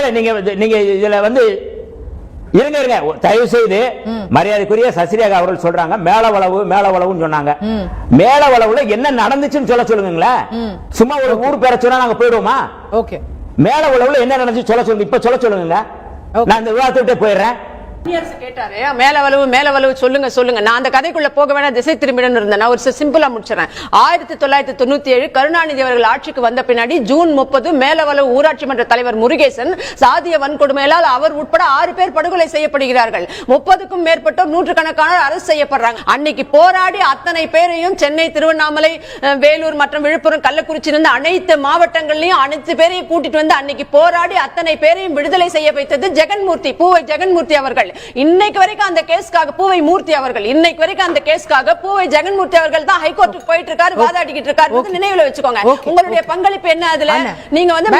இல்ல, நீங்க நீங்க இதுல வந்து இருங்க இருங்க. தயவு செய்து மரியாதைக்குரிய சசிரேகா அவர்கள் சொல்றாங்க. மேலவளவு மேலவளவுன்னு சொன்னாங்க. மேலவளவுல என்ன நடந்துச்சுன்னு சொல்ல சொல்லுங்களேன். சும்மா ஒரு ஊர் பேரை சொன்னா நாங்க போயிடுவோமா? ஓகே. மேலவளவுல என்ன நடந்துச்சு சொல்ல சொல்லுங்க இப்ப சொல்ல சொல்லுங்க. நான் இந்த விவாதத்தை விட்டு போயிடுறேன் குடியரசு கேட்டாரு மேலவளவு மேலவளவு சொல்லுங்க சொல்லுங்க. நான் அந்த கதைக்குள்ள போக வேணா திசை திரும்பிடன்னு இருந்தேன். நான் ஒரு சிம்பிளா முடிச்சிடறேன். ஆயிரத்தி தொள்ளாயிரத்தி தொண்ணூத்தி ஏழு கருணாநிதி அவர்கள் ஆட்சிக்கு வந்த பின்னாடி ஜூன் முப்பது மேலவளவு ஊராட்சி மன்ற தலைவர் முருகேசன் சாதிய வன்கொடுமையால் அவர் உட்பட ஆறு பேர் படுகொலை செய்யப்படுகிறார்கள். முப்பதுக்கும் மேற்பட்டோர் நூற்றுக்கணக்கானோர் அரசு செய்யப்படுறாங்க. அன்னைக்கு போராடி அத்தனை பேரையும் சென்னை திருவண்ணாமலை வேலூர் மற்றும் விழுப்புரம் கள்ளக்குறிச்சி இருந்து அனைத்து மாவட்டங்கள்லயும் அனைத்து பேரையும் கூட்டிட்டு வந்து அன்னைக்கு போராடி அத்தனை பேரையும் விடுதலை செய்ய வைத்தது ஜெகன்மூர்த்தி பூவை ஜெகன்மூர்த்தி அவர்கள். இன்னைக்கு வரைக்கும் அந்த கேஸ்க்காக பூவை மூர்த்தி அவர்கள் இன்னைக்கு வரைக்கும் அந்த கேஸ்க்காக பூவை ஜெகன்மூர்த்தி அவர்கள் தான் ஹைகோர்ட்டுக்கு போயிட்டு இருக்காரு வாதாடிக்கிட்டு இருக்காரு நினைவுல வச்சுக்கோங்க. உங்களுடைய பங்களிப்பு என்ன அதுல. நீங்க வந்து